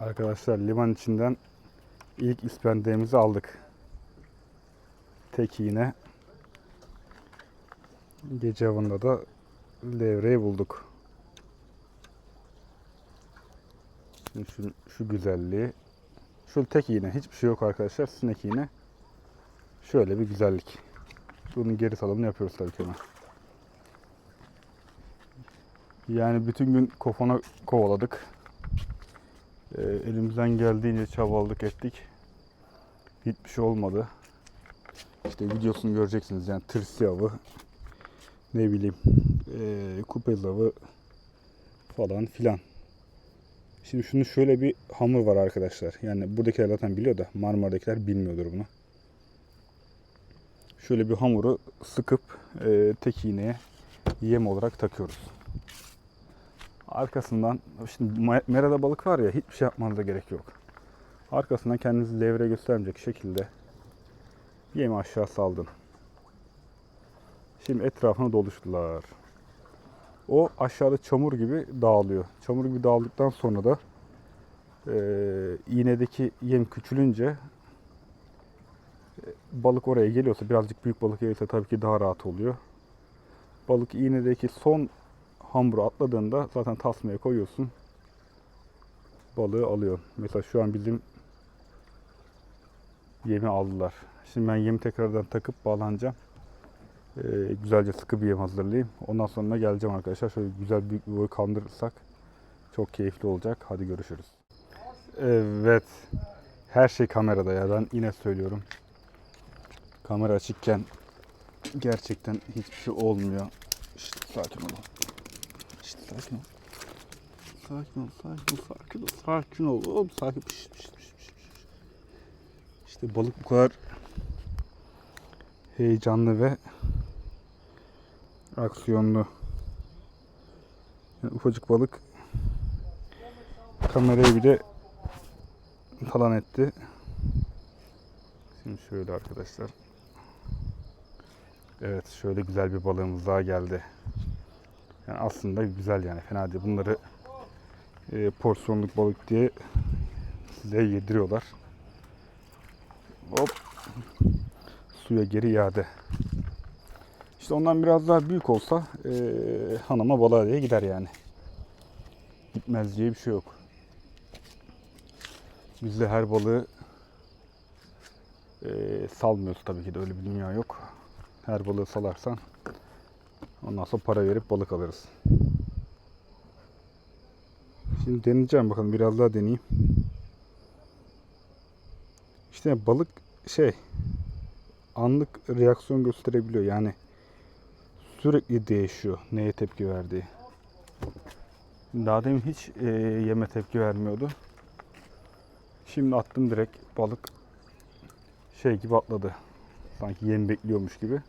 Arkadaşlar liman içinden ilk ispendeğimizi aldık. Tek iğne. Gece avında da levreyi bulduk. Şimdi şu, şu güzelliği. Şu tek iğne. Hiçbir şey yok arkadaşlar. Sinek iğne. Şöyle bir güzellik. Bunun geri salımını yapıyoruz tabii ki hemen. Yani bütün gün kofana kovaladık. Ee, elimizden geldiğince çabaladık ettik. Hiçbir şey olmadı. İşte videosunu göreceksiniz yani tırsı avı, ne bileyim ee, kupez avı falan filan. Şimdi şunun şöyle bir hamur var arkadaşlar. Yani buradakiler zaten biliyor da Marmara'dakiler bilmiyordur bunu. Şöyle bir hamuru sıkıp e, tek iğneye yem olarak takıyoruz. Arkasından şimdi merada balık var ya hiçbir şey yapmanıza gerek yok. Arkasından kendinizi levre göstermeyecek şekilde yemi aşağı saldın. Şimdi etrafını doluştular. O aşağıda çamur gibi dağılıyor. Çamur gibi dağıldıktan sonra da e, iğnedeki yem küçülünce e, balık oraya geliyorsa birazcık büyük balık gelirse tabii ki daha rahat oluyor. Balık iğnedeki son hamuru atladığında zaten tasmaya koyuyorsun. Balığı alıyor. Mesela şu an bizim yemi aldılar. Şimdi ben yemi tekrardan takıp bağlanacağım. Ee, güzelce sıkı bir yem hazırlayayım. Ondan sonra geleceğim arkadaşlar. Şöyle güzel büyük bir boy kandırırsak çok keyifli olacak. Hadi görüşürüz. Evet. Her şey kamerada ya. Ben yine söylüyorum. Kamera açıkken gerçekten hiçbir şey olmuyor. Şşt, sakin olun. Şşt, sakin ol. Sakin ol, sakin ol, sakin ol, sakin ol. Oğlum sakin. Şşt, şşt, şşt, şşt. İşte balık bu kadar heyecanlı ve aksiyonlu. Yani ufacık balık kamerayı bile talan etti. Şimdi şöyle arkadaşlar. Evet şöyle güzel bir balığımız daha geldi. Yani aslında güzel yani fena değil. Bunları e, porsiyonluk balık diye size yediriyorlar. Hop. Suya geri iade. İşte ondan biraz daha büyük olsa e, hanıma balığa diye gider yani. Gitmez diye bir şey yok. Bizde her balığı e, salmıyoruz tabii ki de öyle bir dünya yok. Her balığı salarsan ondan sonra para verip balık alırız. Şimdi deneyeceğim bakalım biraz daha deneyeyim. İşte balık şey anlık reaksiyon gösterebiliyor yani sürekli değişiyor neye tepki verdiği. Daha demin hiç e, yeme tepki vermiyordu. Şimdi attım direkt balık şey gibi atladı. Sanki yem bekliyormuş gibi.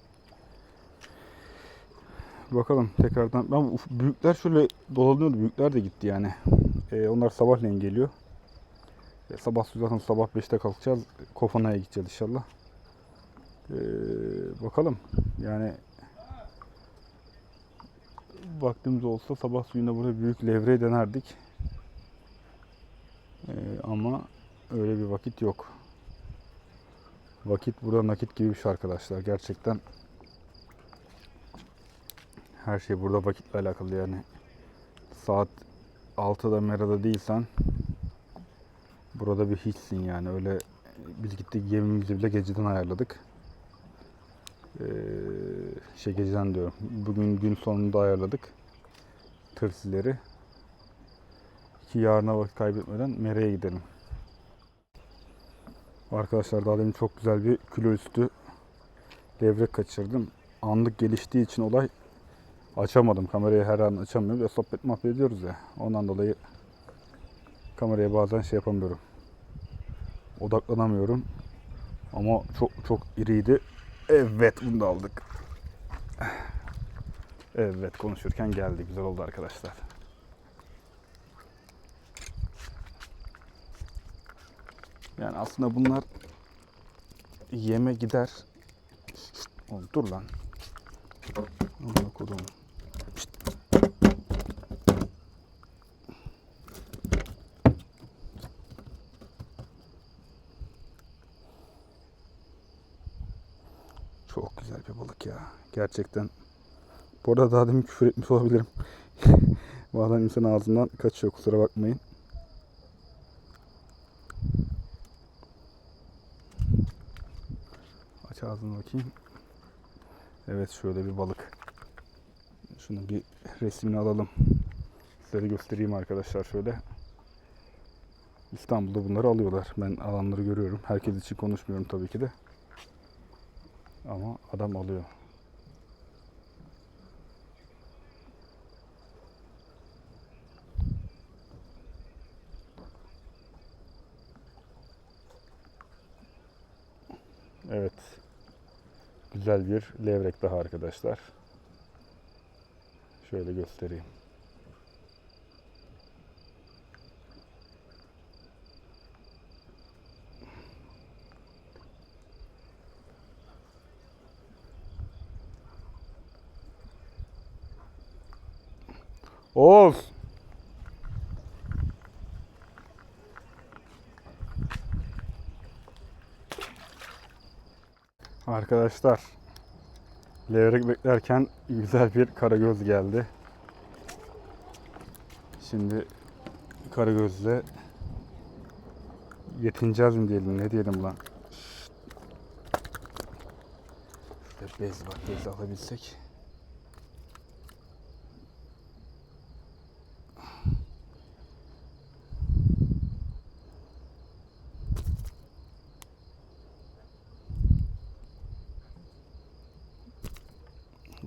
Bakalım tekrardan. Ben uf- büyükler şöyle dolanıyordu. Büyükler de gitti yani. E, onlar sabahleyin geliyor. E, sabah zaten sabah 5'te kalkacağız. Kofana'ya gideceğiz inşallah. E, bakalım. Yani vaktimiz olsa sabah suyunda burada büyük levreyi denerdik. E, ama öyle bir vakit yok. Vakit burada nakit gibi bir şey arkadaşlar. Gerçekten her şey burada vakitle alakalı yani. Saat 6'da Mera'da değilsen burada bir hiçsin yani. Öyle biz gittik yemimizi bile geceden ayarladık. Ee, şey geceden diyorum. Bugün gün sonunda ayarladık. Tırsileri. Ki yarına vakit kaybetmeden Mera'ya gidelim. Arkadaşlar daha demin çok güzel bir kilo üstü levrek kaçırdım. Anlık geliştiği için olay açamadım. Kamerayı her an açamıyorum. Ya sohbet muhabbet ediyoruz ya. Ondan dolayı kameraya bazen şey yapamıyorum. Odaklanamıyorum. Ama çok çok iriydi. Evet bunu da aldık. Evet konuşurken geldi. Güzel oldu arkadaşlar. Yani aslında bunlar yeme gider. Oğlum dur lan. Amına kodum. Şşt. Gerçekten. Bu arada daha demin küfür etmiş olabilirim. Bazen insan ağzından kaçıyor kusura bakmayın. Aç ağzını bakayım. Evet şöyle bir balık. Şunu bir resmini alalım. Sizlere göstereyim arkadaşlar şöyle. İstanbul'da bunları alıyorlar. Ben alanları görüyorum. Herkes için konuşmuyorum tabii ki de. Ama adam alıyor. Evet. Güzel bir levrek daha arkadaşlar. Şöyle göstereyim. Arkadaşlar levrek beklerken güzel bir karagöz geldi. Şimdi karagözle yetineceğiz mi diyelim ne diyelim lan. Şurada bez var bez alabilsek.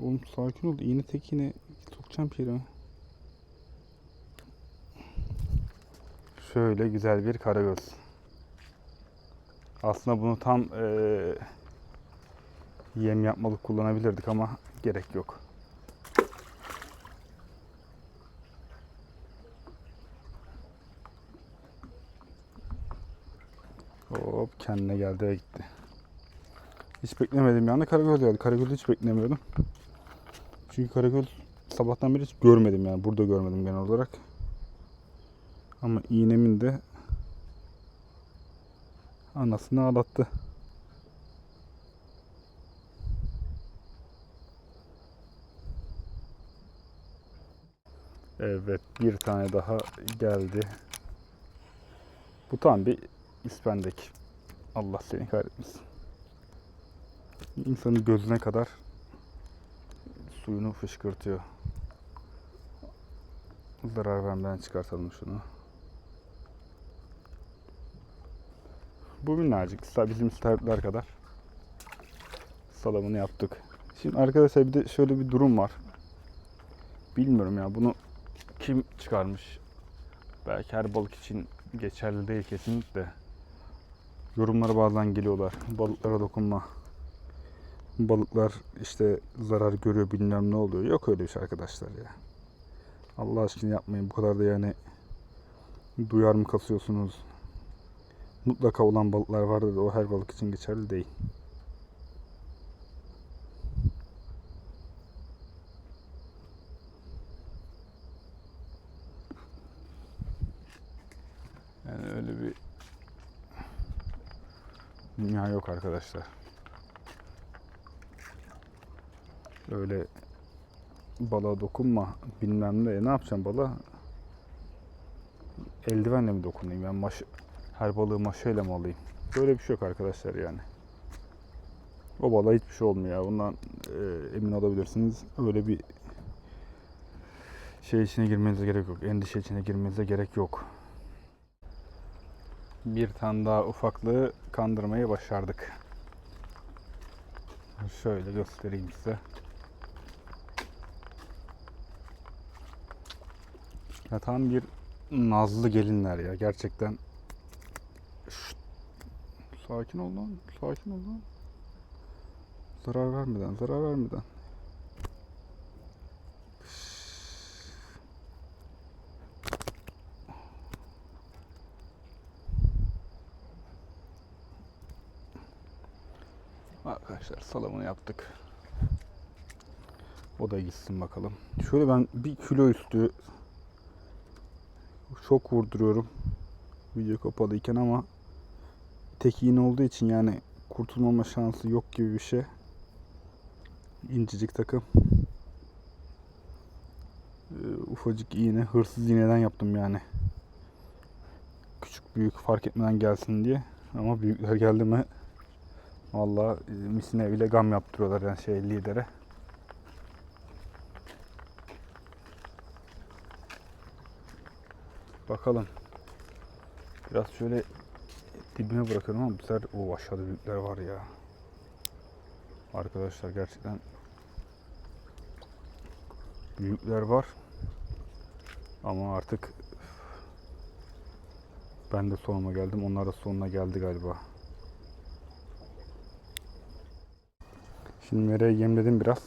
Oğlum sakin ol. İğne tek iğne sokacağım yere. Şöyle güzel bir karagöz. Aslında bunu tam eee, yem yapmalık kullanabilirdik ama gerek yok. Hop kendine geldi gitti. Hiç beklemedim yani karagöz geldi. Karagöz hiç beklemiyordum. Çünkü karagöz sabahtan beri hiç görmedim yani. Burada görmedim genel olarak. Ama iğnemin de anasını ağlattı. Evet bir tane daha geldi. Bu tam bir ispendek. Allah seni kahretmesin. İnsanın gözüne kadar suyunu fışkırtıyor. Zarar vermeden çıkartalım şunu. Bu minnacık. Bizim sterler kadar. Salamını yaptık. Şimdi arkadaşlar bir de şöyle bir durum var. Bilmiyorum ya bunu kim çıkarmış? Belki her balık için geçerli değil kesinlikle. Yorumlara bazen geliyorlar. Balıklara dokunma. Balıklar işte zarar görüyor bilmem ne oluyor. Yok öyle bir şey arkadaşlar ya. Allah aşkına yapmayın. Bu kadar da yani duyar mı kasıyorsunuz? Mutlaka olan balıklar vardır da o her balık için geçerli değil. Yani öyle bir dünya yok arkadaşlar. Öyle balığa dokunma bilmem ne. Ne yapacağım balığa? Eldivenle mi dokunayım? Ben maş her balığı maşayla mı alayım? Böyle bir şey yok arkadaşlar yani. O balığa hiçbir şey olmuyor. Bundan e, emin olabilirsiniz. Öyle bir şey içine girmenize gerek yok. Endişe içine girmenize gerek yok. Bir tane daha ufaklığı kandırmayı başardık. Şöyle göstereyim size. Ya tam bir nazlı gelinler ya gerçekten. Şşt. Sakin ol lan, sakin ol lan. Zarar vermeden, zarar vermeden. Arkadaşlar salamını yaptık. O da gitsin bakalım. Şöyle ben bir kilo üstü çok vurduruyorum. Video kapalıyken ama tek iğne olduğu için yani kurtulmama şansı yok gibi bir şey. İncecik takım. Ee, ufacık iğne. Hırsız iğneden yaptım yani. Küçük büyük fark etmeden gelsin diye. Ama büyükler geldi mi Valla e, misine bile gam yaptırıyorlar yani şey lidere. Bakalım. Biraz şöyle dibine bırakıyorum ama bu o aşağıda büyükler var ya. Arkadaşlar gerçekten büyükler var. Ama artık ben de sonuma geldim. Onlar da sonuna geldi galiba. Şimdi mereye yemledim biraz.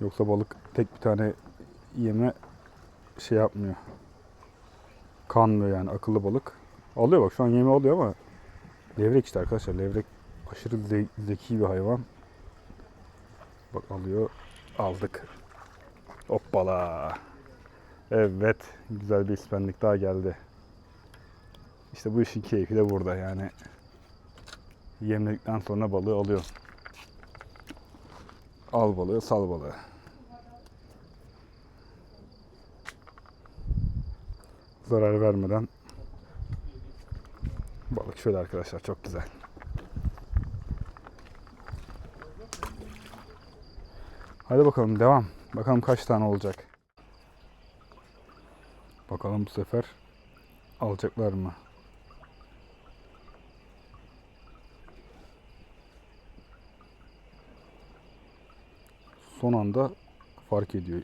Yoksa balık tek bir tane yeme şey yapmıyor. Kanmıyor yani akıllı balık. Alıyor bak şu an yemi alıyor ama levrek işte arkadaşlar. Levrek aşırı ze- zeki bir hayvan. Bak alıyor. Aldık. Hoppala. Evet. Güzel bir ispendik daha geldi. İşte bu işin keyfi de burada yani. Yemledikten sonra balığı alıyor. Al balığı, sal balığı. Zarar vermeden balık şöyle arkadaşlar çok güzel. Hadi bakalım devam. Bakalım kaç tane olacak. Bakalım bu sefer alacaklar mı? Son anda fark ediyor.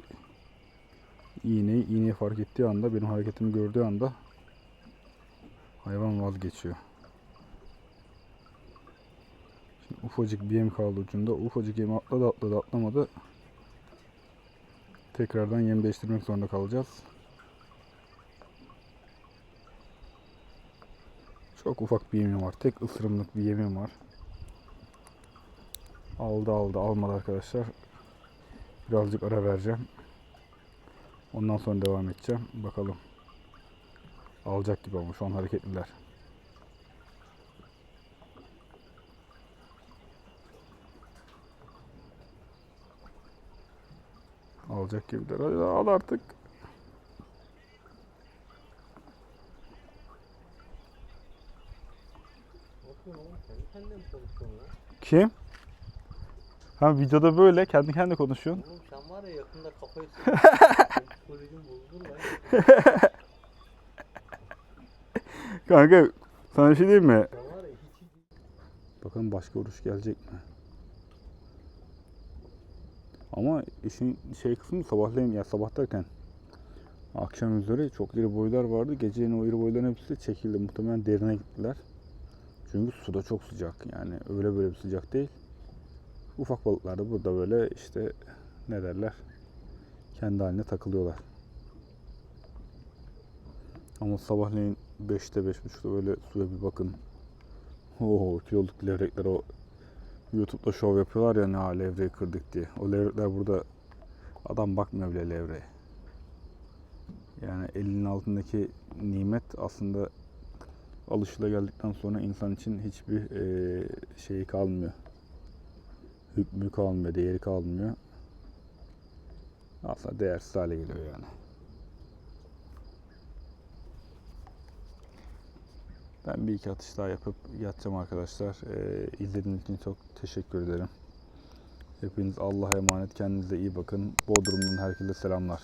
İğneyi, iğneyi fark ettiği anda, benim hareketimi gördüğü anda hayvan vazgeçiyor. Şimdi ufacık bir yem kaldı ucunda. Ufacık yemi atladı atladı atlamadı. Tekrardan yem değiştirmek zorunda kalacağız. Çok ufak bir yemim var. Tek ısırımlık bir yemim var. Aldı aldı almadı arkadaşlar. Birazcık ara vereceğim. Ondan sonra devam edeceğim. Bakalım. Alacak gibi şu an hareketliler. Alacak gibiler. Al artık. Kim? Ha videoda böyle kendi kendine konuşuyorsun. Oğlum sen var ya yakında kafayı. Psikolojim bozulur lan. Kanka sana bir şey diyeyim mi? Sen var ya hiç iyi değil. Bakalım başka vuruş gelecek mi? Ama işin şey kısmı sabahleyin ya sabah derken akşam üzeri çok iri boylar vardı. Gecenin o iri boyların hepsi çekildi. Muhtemelen derine gittiler. Çünkü suda çok sıcak. Yani öyle böyle bir sıcak değil. Ufak balıklar da burada böyle işte ne derler kendi haline takılıyorlar. Ama sabahleyin 5'te 5.30'da böyle suya bir bakın. Oo kiloluk levrekler o YouTube'da şov yapıyorlar ya ne ha levreyi kırdık diye. O levrekler burada adam bakmıyor bile levreye. Yani elinin altındaki nimet aslında alışılageldikten sonra insan için hiçbir eee, şeyi kalmıyor. Hükmü kalmıyor, değeri kalmıyor. Aslında değersiz hale geliyor yani. Ben bir iki atış daha yapıp yatacağım arkadaşlar. Ee, izlediğiniz için çok teşekkür ederim. Hepiniz Allah'a emanet. Kendinize iyi bakın. Bodrum'dan herkese selamlar.